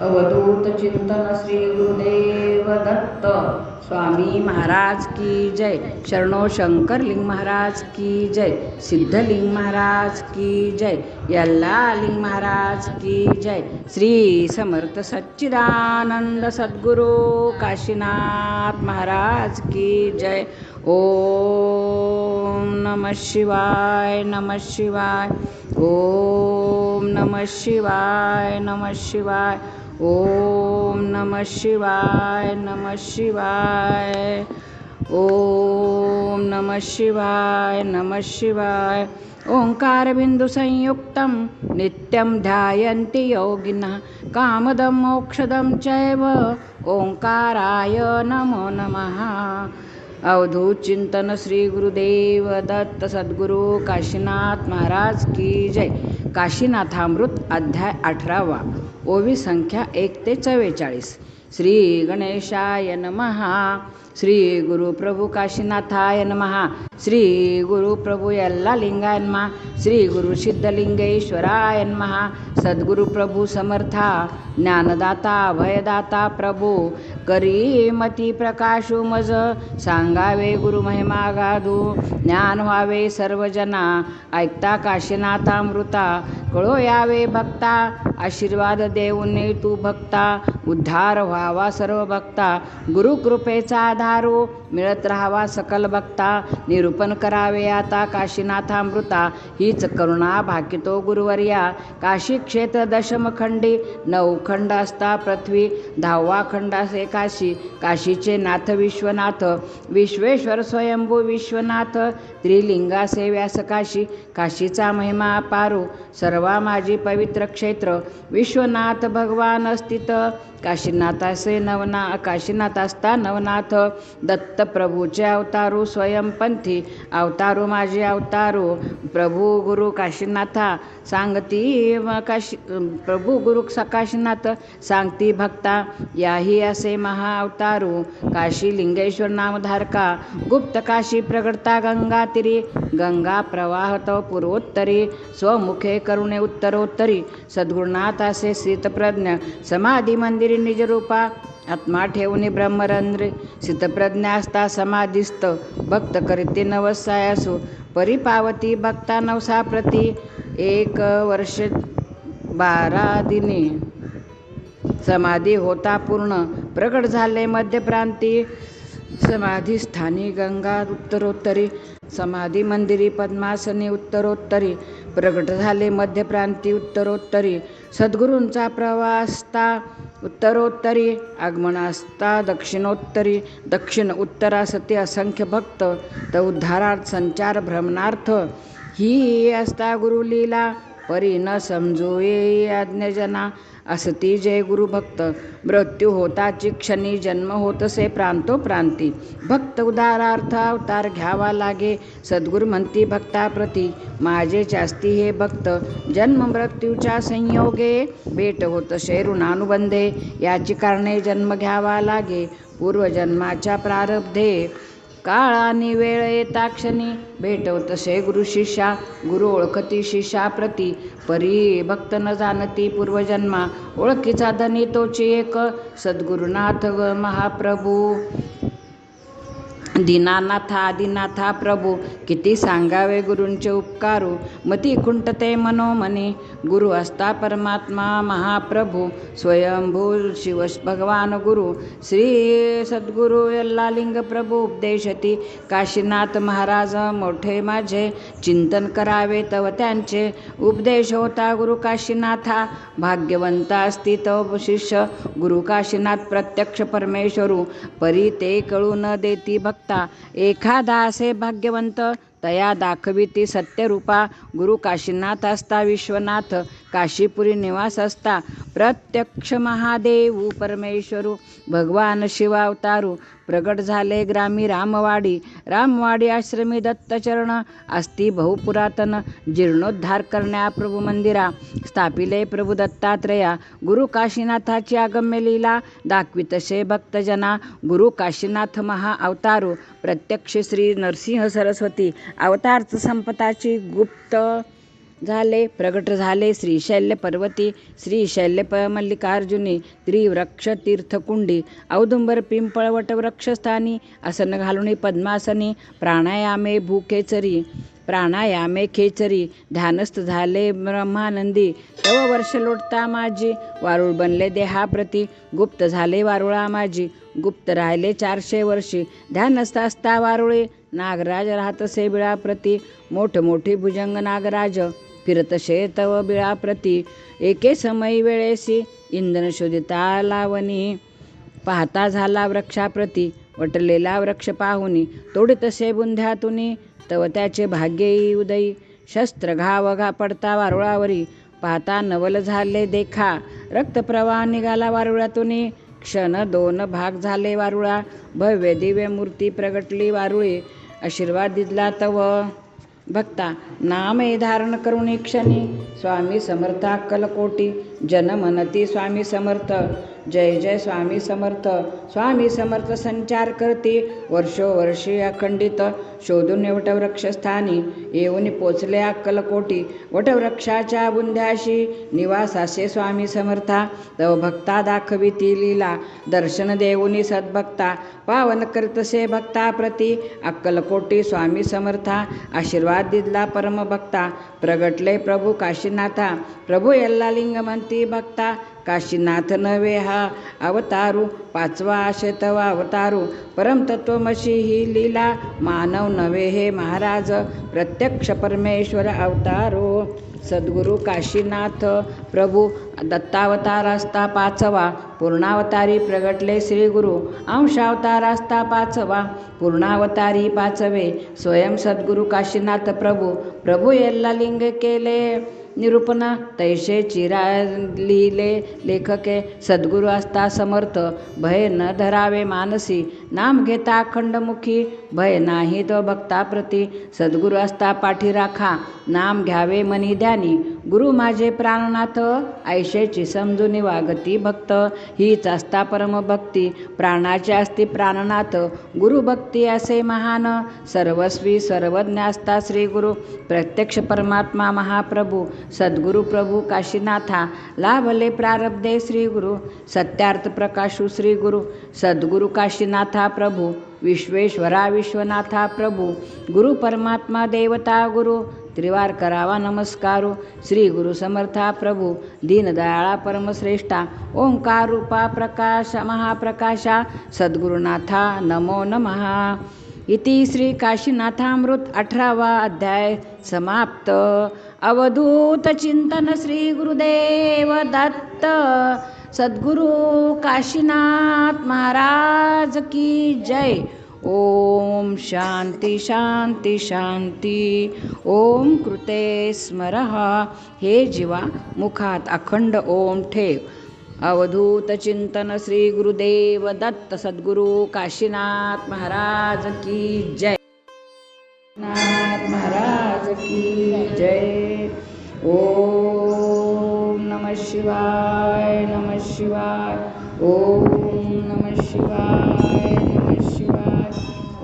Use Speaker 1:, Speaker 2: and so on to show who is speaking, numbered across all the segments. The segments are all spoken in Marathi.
Speaker 1: अवधूत चिंतन श्री गुरुदेव दत्त स्वामी महाराज की जय। शरणो शंकरलिंग महाराज की जय। सिद्धलिंग महाराज की जय। यल्लालिंग महाराज की जय। श्री समर्थ सच्चिदानंद सद्गुरु काशीनाथ महाराज की जय। ओम नमः शिवाय नमः शिवाय। ओम नमः शिवाय नमः शिवाय। ओम नमः शिवाय नमः शिवाय ओम नमः शिवाय नमः शिवाय। ओङ्कारबिन्दुसंयुक्तं नित्यं ध्यायन्ति योगिनः कामदं मोक्षदं चैव ओङ्काराय नमो नमः। अवधूत चिंतन श्री गुरुदेव दत्त सद्गुरू काशीनाथ महाराज की जय। काशीनाथामृत अध्याय अठरावा। ओवी संख्या एक ते चव्वेचाळीस. श्री गणेशाय नमहा श्री गुरु प्रभू काशीनाथाय नमहा श्री गुरु प्रभू यल्ला लिंगाय नमहा श्री गुरु सिद्धलिंगेश्वराय नमहा सद्गुरु प्रभू समर्था ज्ञानदाता भयदाता प्रभू करीमती प्रकाशो मज सांगावे गुरु महिमा गाधू ज्ञान व्हावे सर्वजना ऐकता काशीनाथामृता कळो यावे भक्ता आशीर्वाद देऊन तू भक्ता उद्धार व्हावा सर्व भक्ता गुरुकृपेचा आधार मिळत राहावा सकल भक्ता निरूपण करावे आता काशीनाथामृता हीच करुणा भाकितो गुरुवर्या. काशी क्षेत्र दशमखंडी नऊ खंड असता पृथ्वी दहावा खंड असे काशी. काशीचे नाथ विश्वनाथ विश्वेश्वर स्वयंभू विश्वनाथ. त्रिलिंगासे व्यास काशी काशीचा महिमा पारू सर्वा माझी पवित्र क्षेत्र विश्वनाथ भगवान स्थित काशीनाथासे नवना काशीनाथ असता नवनाथ. दत्त प्रभूचे अवतारू स्वयंपंथी अवतारू माझी अवतारू. प्रभू गुरु काशीनाथा सांगती काशी प्रभू गुरु काशीनाथ सांगती भक्ता याही असे महाअवतारू काशी लिंगेश्वर नामधारका गुप्त काशी प्रगटता गंगा तिरी. गंगा प्रवाहतो पूर्वोत्तरी स्वमुखे करुणे उत्तरोत्तरी. सद्गुरुनाथ असे शीतप्रज्ञ समाधी मंदिरी निजरूपा. आत्मा ठेवून ब्रह्मरंध्रे सिद्धप्रज्ञा असता समाधिस्त भक्त करीते नवसायासु परिपावती भक्ता नवसा प्रती एक वर्ष बारा दिनी. समाधी होता पूर्ण प्रकट झाले मध्यप्रांती समाधी स्थानी गंगा उत्तरोत्तरी समाधी मंदिरी पद्मासनी उत्तरोत्तरी प्रगट झाले मध्यप्रांती उत्तरोत्तरी. सद्गुरूंचा प्रवासता उत्तरोत्तरी आगमनास्ता दक्षिणोत्तरी दक्षिण उत्तरासती असंख्य भक्त तर उद्धारार्थ संचार भ्रमणार्थ ही असता गुरुलीला परी न समजू ये आज्ञजना असती जय गुरुभक्त. मृत्यू होताची क्षणी जन्म होतसे प्रांतो प्रांती. भक्त उदारार्थ अवतार घ्यावा लागे सद्गुरु म्हणती भक्ताप्रती. माझे जास्ती हे भक्त जन्म मृत्यूच्या संयोगे. भेट होतसे ऋणानुबंधे याची कारणे जन्म घ्यावा लागे पूर्वजन्माच्या प्रारब्धे. काळानी वेळ येता क्षणी भेटवतसे गुरु शिष्या गुरु ओळखती शिष्याप्रती परी भक्त न जाणती पूर्वजन्मा. ओळखीचा धनी तोची एक. सद्गुरुनाथ महाप्रभू. दीनानाथा आदिनाथा प्रभू किती सांगावे गुरूंचे उपकारू. मती खुंटते मनोमनी गुरु असता परमात्मा महाप्रभू. स्वयंभू शिव भगवान गुरु श्री सद्गुरु यल्लालिंग प्रभू उपदेशती. काशीनाथ महाराज मोठे माझे चिंतन करावे तव त्यांचे. उपदेश होता गुरु काशीनाथा भाग्यवंत असती तव शिष्य. गुरु काशीनाथ प्रत्यक्ष परमेश्वरू परी ते कळू न देती भक्त. एखादा असे भाग्यवंत तया दाखविती सत्यरूपा. गुरु काशीनाथ असता विश्वनाथ काशीपुरी निवास असता. प्रत्यक्ष महादेव परमेश्वरू भगवान शिवावतारू प्रगट झाले ग्रामी रामवाडी. रामवाडी आश्रमी दत्तचरण असती बहुपुरातन. जीर्णोद्धार करण्या प्रभू मंदिरा. स्थापिले प्रभू दत्तात्रेया. गुरु काशीनाथाची आगम्य लीला दाखवितसे भक्तजना. गुरु काशीनाथ महा अवतारू. प्रत्यक्ष श्री नरसिंह सरस्वती. अवतार्थ संपताची गुप्त झाले प्रगट झाले श्रीशैल्य पर्वती श्रीशैल्य प मल्लिकार्जुनी त्रिवृक्ष तीर्थकुंडी औदुंबर पिंपळ वटवृक्षस्थानी आसन घालुनी पद्मासनी प्राणायामे भूखेचरी प्राणायामे खेचरी ध्यानस्थ झाले ब्रह्मानंदी तव वर्ष लोटता माझी वारुळ बनले देहाप्रती गुप्त झाले वारुळा माझी गुप्त राहिले चारशे वर्षी ध्यानस्थ असता वारुळे नागराज राहतसे बिळाप्रती मोठ मोठी भुजंग नागराज. फिरत शेतव बिळाप्रती एके समयी वेळेसी इंधन शोधिता लावणी. पाहता झाला वृक्षाप्रती वटलेला वृक्ष पाहुनी. तोडी तसे बुंध्यातुनी तव त्याचे भाग्यई उदयी. शस्त्र घाव घा पडता वारुळावरी. पाहता नवल झाले देखा रक्तप्रवाह निघाला वारुळातुनी. क्षण दोन भाग झाले वारुळा भव्य दिव्य मूर्ती प्रगटली वारुळी. आशीर्वाद दिला तव. भक्ता नामे धारण करून क्षणी स्वामी समर्थ अक्कलकोटी जनमनती स्वामी समर्थ. जय जय स्वामी समर्थ. स्वामी समर्थ संचार करते वर्षोवर्षी अखंडित. शोधून वटवृक्षस्थानी येऊन पोचले अक्कलकोटी वटवृक्षाच्या बुंध्याशी निवासासे स्वामी समर्था. तव भक्ता दाखविती लीला दर्शन देऊनी सद्भक्ता. पावन करतसे भक्ता प्रती अक्कलकोटी स्वामी समर्था. आशीर्वाद दिला परमभक्ता प्रगटले प्रभू काशीनाथा. प्रभू यल्ला लिंग म्हणती भक्ता. काशीनाथ नवे हा अवतारू पाचवा आशय तवा अवतारू. परमतत्वमशी ही लीला मानव नवे हे महाराज. प्रत्यक्ष परमेश्वर अवतारो. सद्गुरु काशीनाथ प्रभू दत्तावतार असता पाचवा. पूर्णावतारी प्रगटले श्रीगुरु. अंशावतारास्ता अंशावतार असता पाचवा. पूर्णावतारी पाचवे. स्वयं सद्गुरु काशीनाथ प्रभू. प्रभू येल्ला लिंग केले. निरूपणा. तैसे चिरा लिहिले लेखके सद्गुरु असता समर्थ भय न धरावे मानसी नाम घेता अखंडमुखी भय नाही तो भक्ताप्रती. सद्गुरु असता पाठी राखा नाम घ्यावे मनी द्यानी. गुरु माझे प्राणनाथ ऐशेची समजून वागती भक्त. हीच असता परमभक्ती प्राणाची असती प्राणनाथ. गुरुभक्ती असे महान सर्वस्वी सर्वज्ञ असता श्री गुरु. प्रत्यक्ष परमात्मा महाप्रभू सद्गुरु प्रभू काशीनाथा. लाभले प्रारब्धे श्री गुरु. सत्यार्थ प्रकाशू श्री गुरु. सद्गुरु काशीनाथा प्रभू विश्वेश्वरा विश्वनाथा प्रभू गुरु परमात्मा देवता गुरु त्रिवार करावा नमस्कारो श्री गुरु समर्था प्रभू दीनदयाळा परमश्रेष्ठा ओंकार रूपा प्रकाश महाप्रकाशा सद्गुरुनाथा नमो नमः. इति श्री काशीनाथामृत अठरावा अध्याय समाप्त. अवधूत चिंतन श्री गुरुदेव दत्त. सद्गुरु काशीनाथ महाराज की जय। ओम शांती शांती शांती। ओम कृते स्मरः। हे जीवा मुखात अखंड ओम ठेव। अवधूत चिंतन श्री गुरुदेव दत्त सद्गुरु काशीनाथ महाराज की जय। शिवाय नमः शिवाय. ओम नमः शिवाय नमः शिवाय.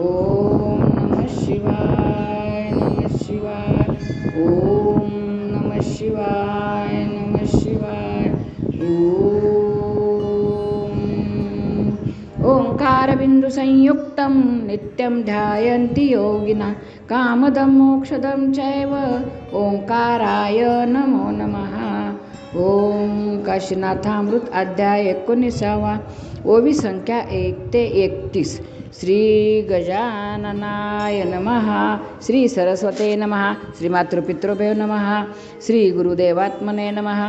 Speaker 1: ओम नमः शिवाय नम शिवाय. ओम नमः शिवाय नमः शिवाय. ओंकारबिंदु ओङ्कारबिन्दुसंयुक्तं नित्यं ध्यायन्ति योगिना. कामदं मोक्षदं चैव. ओंकाराय नमो नमः. ओम काशीनाथामृत अध्याय एकोणीसावा ओवी संख्या एक ते एकतीस. श्री गजाननाय नमः श्री सरस्वते नमः श्री मातृपितृभ्यो नमः श्री गुरुदेवात्मने नमः।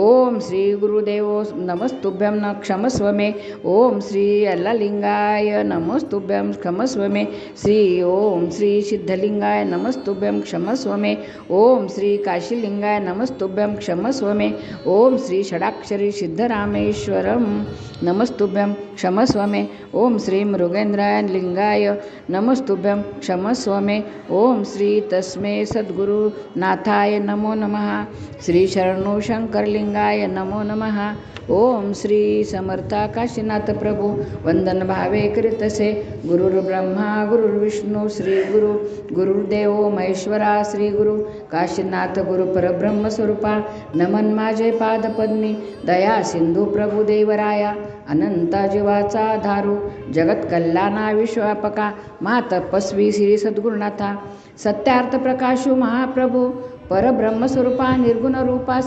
Speaker 1: ओम श्री गुरुदेव नमस्तुभ्यं न क्षमस्व मे ओम श्री अल्ललिंगाय नमस्तुभ्यं क्षमस्व मे श्री ओम श्री सिद्धलिंगाय नमस्तुभ्यं क्षमस्व मे ओम श्री काशीलिंगाय नमस्तुभ्यं क्षमस्व मे ओम श्री षडाक्षरी सिद्धरामेश्वरं नमस्तुभ्यं क्षमस्व मे ओम श्री मृगेंद्राय लिंगाय नमस्तुभ्यं क्षमस्व मे ओम श्री तस्मे सद्गुरुनाथाय नमो नमः। श्री शरणो शंकरलिंगाय नमो नमः। ओम श्री समर्था काशीनाथ प्रभू। वंदन भावे कृतसे। गुरुर्ब्रह्मा गुरुर्विष्णू श्री गुरु। गुरुर्देव महेश्वरा श्री गुरु। काशीनाथ गुरु परब्रह्म स्वरूपा। नमन माझे पादपद्मी। दया सिंधू प्रभू देवराया। अनंत जीवाचा धारू। जगत प्राणा विश्वापका महातपस्वी श्री सद्गुरुनाथा सत्यार्थ प्रकाशू महाप्रभू परब्रह्मस्वरूपा निर्गुण रूपा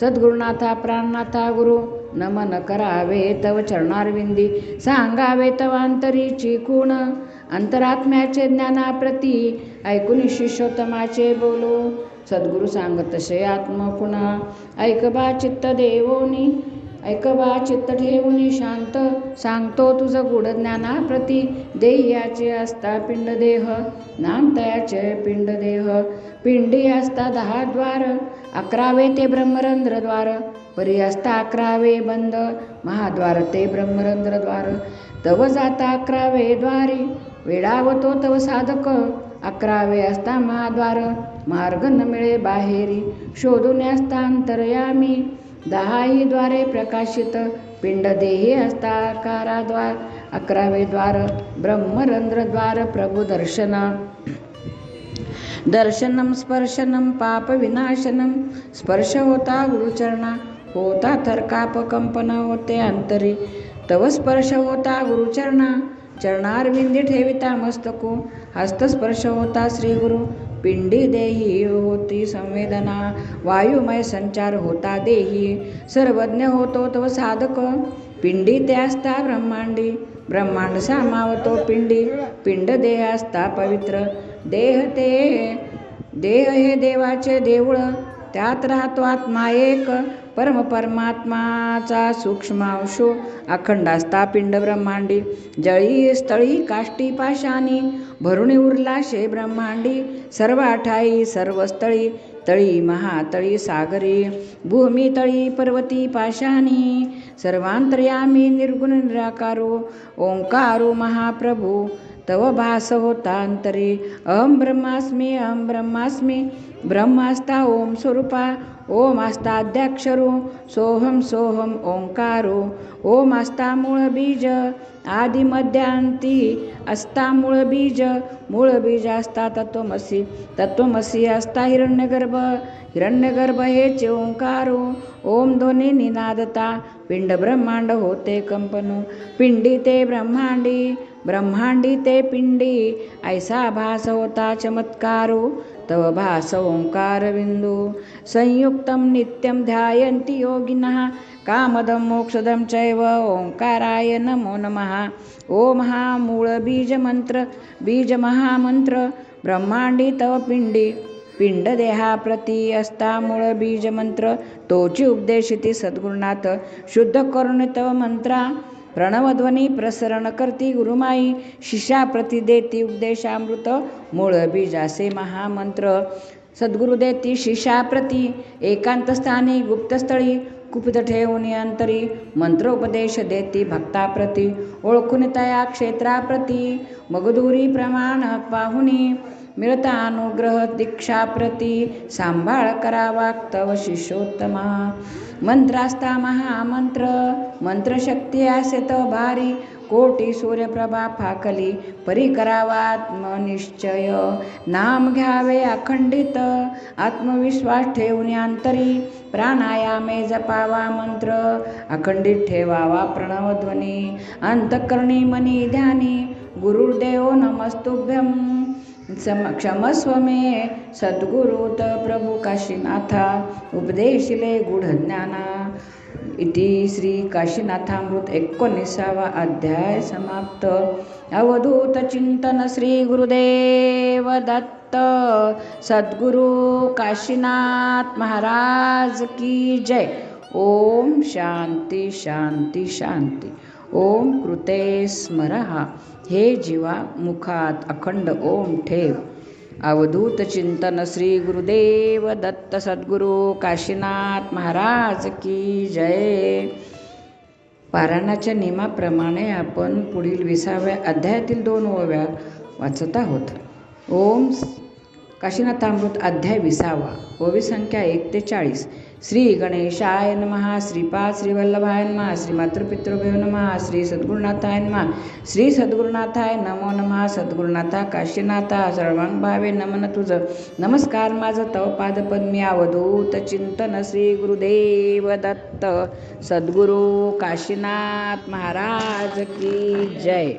Speaker 1: सद्गुरुनाथा प्राणनाथा गुरु नमन करावे तव चरणारविंदी सांगावे तव चिकूण अंतरात्म्याचे ज्ञानाप्रती ऐकून शिष्योत्तमाचे बोलू सद्गुरु सांगत आत्म आत्मपुण ऐकबा चित्त देवोनी ऐकवा चित्त ठेवून शांत. सांगतो तुझं गुढज्ञाना ज्ञानाप्रती. देह्याचे असता पिंड देह नाम तयाचे पिंड देह. पिंडी असता दहा द्वार अकरावे ते ब्रह्मरंध्रद्वार परी असता अकरावे बंद महाद्वार ते ब्रह्मरंध्रद्वार तव जाता अकरावे द्वारे वेडावतो तव साधक. अकरावे असता महाद्वार मार्ग न मिळे बाहेरी. शोधून असता अंतरयामी. दहाही द्वारे प्रकाशित पिंड देही असता अकरावे द्वार ब्रह्मरंध्रद्वार प्रभू दर्शनं. स्पर्शनं पापविनाशनं स्पर्श होता गुरुचरणा होता थरकाप होते अंतरी. तव स्पर्श होता गुरुचरणा चरणारविंदी ठेविता मस्तको हस्तस्पर्श होता श्रीगुरु. पिंडी देही होती संवेदना वायुमय संचार होता देही. सर्वज्ञ होतो तव साधक पिंडी ते असता ब्रह्मांडी. ब्रह्मांड सामावतो पिंडी पिंड देह असता पवित्र. देह ते देह हे देवाचे देऊळ त्यात राहतो आत्मा एक. परमपरमात्माचा सूक्ष्मांशो अखंड असता पिंड ब्रह्मांडी जळी स्थळी काष्टी पाशानी भरुणी उरला शे ब्रह्मांडी सर्व आठाई सर्व स्थळी तळी महातळी सागरी भूमी तळी पर्वती पाशानी सर्वांतर्यामी निर्गुण निराकारो ओंकारो महाप्रभू तव भास होता अंतरी अहम ब्रह्मास्मी अहम ब्रह्मास्मी. ब्रह्मास्ता ओम स्वरूपा ओम आस्ताध्याक्षरो सोहम सोहम ओंकारो. ओम आस्ता मूळ बीज आदि मध्यांती असता मूळ बीज. मूळ बीज असता तत्वमसी तत्वमसी असता हिरण्यगर्भ. हिरण्यगर्भ हेचे ओंकारो. ओम ध्वनी निनादता पिंड ब्रह्मांड होते कंपनो. पिंडी ते ब्रह्मांडी. ब्रह्मांडी ते पिंडी ऐसा भास होता चमत्कारो तव भास ओंकार बिंदू संयुक्तं नित्यं ध्यायन्ति योगिनः कामदं मोक्षदं चैव ओंकाराय नमो नमः। ओ महामूळबीजमन्त्र बीजमहामन्त्र ब्रह्मांडी तव पिंडी। पिंड देहाप्रती असता मूळ बीज मंत्र तोची उपदेशिती सद्गुरुनाथ। शुद्ध करून तव मंत्रा प्रणवध्वनी प्रसरण करती गुरुमाई शिष्याप्रती देती उपदेशामृत मूळ बीजासे महामंत्र. सद्गुरु देती शिष्याप्रती एकांतस्थानी गुप्तस्थळी कुपित ठेवून अंतरी मंत्रोपदेश देती भक्ताप्रती ओळखून तया क्षेत्राप्रती. मगदुरी प्रमाण पाहुनी मिळता अनुग्रह दीक्षाप्रती. सांभाळ करावा तव शिष्योत्तमा मंत्रास्ता महामंत्र। मंत्रशक्ती असे तो भारी। कोटी सूर्यप्रभा फाकली। परी आत्मनिश्चय नाम घ्यावे अखंडित। आत्मविश्वास ठेवून अंतरी प्राणायामे जपावा मंत्र। अखंडित ठेवावा प्रणवध्वनी अंतकरणी मनी ध्यानी। गुरुर्देव नमस्तुभ्यम। सम क्षमस्व मे सद्गुरुत प्रभु काशीनाथा उपदेशिले गूढज्ञाना। इति श्री काशीनाथामृत एकोणीसावा अध्याय समाप्त। अवधूत चिंतन श्री गुरुदेव दत्त। सद्गुरु काशीनाथ महाराज की जय। ओम शांती शांती शांती। ओम कृते स्मरहा हे जीवा मुखात अखंड ओम ठेव. अवधूत चिंतन श्री गुरुदेव दत्त सद्गुरु काशीनाथ महाराज की जय. पारायणाच्या नियमाप्रमाणे आपण पुढील विसाव्या अध्यायातील दोन ओव्या वाचत आहोत. ओम काशीनाथामृत अध्याय विसावा. ओवी संख्या एक ते चाळीस. श्री गणेशाय नमः श्रीपाद श्रीवल्लभाय नमः श्री मातृपितृभ्यो नमः श्री सद्गुरुनाथाय नमः। श्री सद्गुरुनाथाय नमो नमः सद्गुरुनाथा काशीनाथा सर्वांग भावे नमन तुझं नमस्कार माझं तव पादपद्मी अवधूत चिंतन श्री गुरुदेव दत्त। सद्गुरू काशीनाथ महाराज की जय।